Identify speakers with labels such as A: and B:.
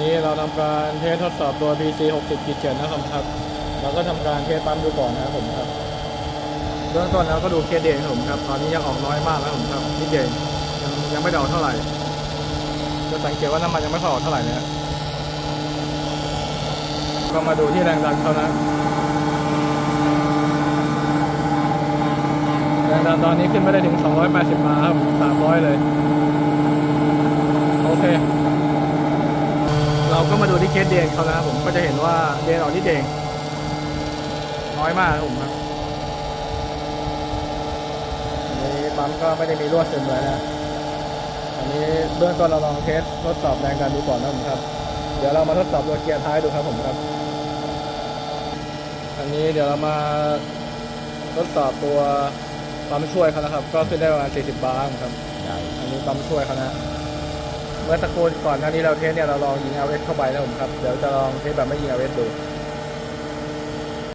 A: นี้เราทำการเทสทดสอบตัว BC 60 7นะครับครับ เราก็ทำการเทสปั๊มดูก่อนนะครับผมครับเบื้องต้นเราก็ดูเคเดงครับผมครับ ตอนนี้ยังออกน้อยมากนะผมครับนิดเดียวยังยังไม่ดอกเท่าไหร่ จะสังเกตว่าน้ำมันยังไม่ค่อยออกเท่าไหร่นะฮะก็มาดูที่แรงดันเขานะแรงดันตอนนี้ขึ้นไม่ได้ถึง 280 มาครับ 300 เลย โอเค เรา ก็มาดูที่เคสเดนเขานะครับผมก็จะเห็นว่าเดนออกที่เดงน้อยมากครับผมครับอันนี้ปั๊มก็ไม่ได้มีรั่วซึมเลยนะอันนี้เบื้องต้นเราลองเทสทดสอบแรงดันดูก่อนนะผมครับ เดี๋ยวเรามาทดสอบตัวเกียร์ท้ายดูครับผมครับ อันนี้เดี๋ยวเรามาทดสอบตัวปั๊มช่วยเขานะครับ ก็ขึ้นได้ประมาณ40บาร์ครับ อันนี้ปั๊มช่วยเขานะ เมื่อตะโกนก่อนหน้านี้เราเทสเนี่ยเราลองยิงเอาเอสเข้าไปแล้วผมครับ เดี๋ยวจะลองเทสแบบไม่ยิงเอาเอสดู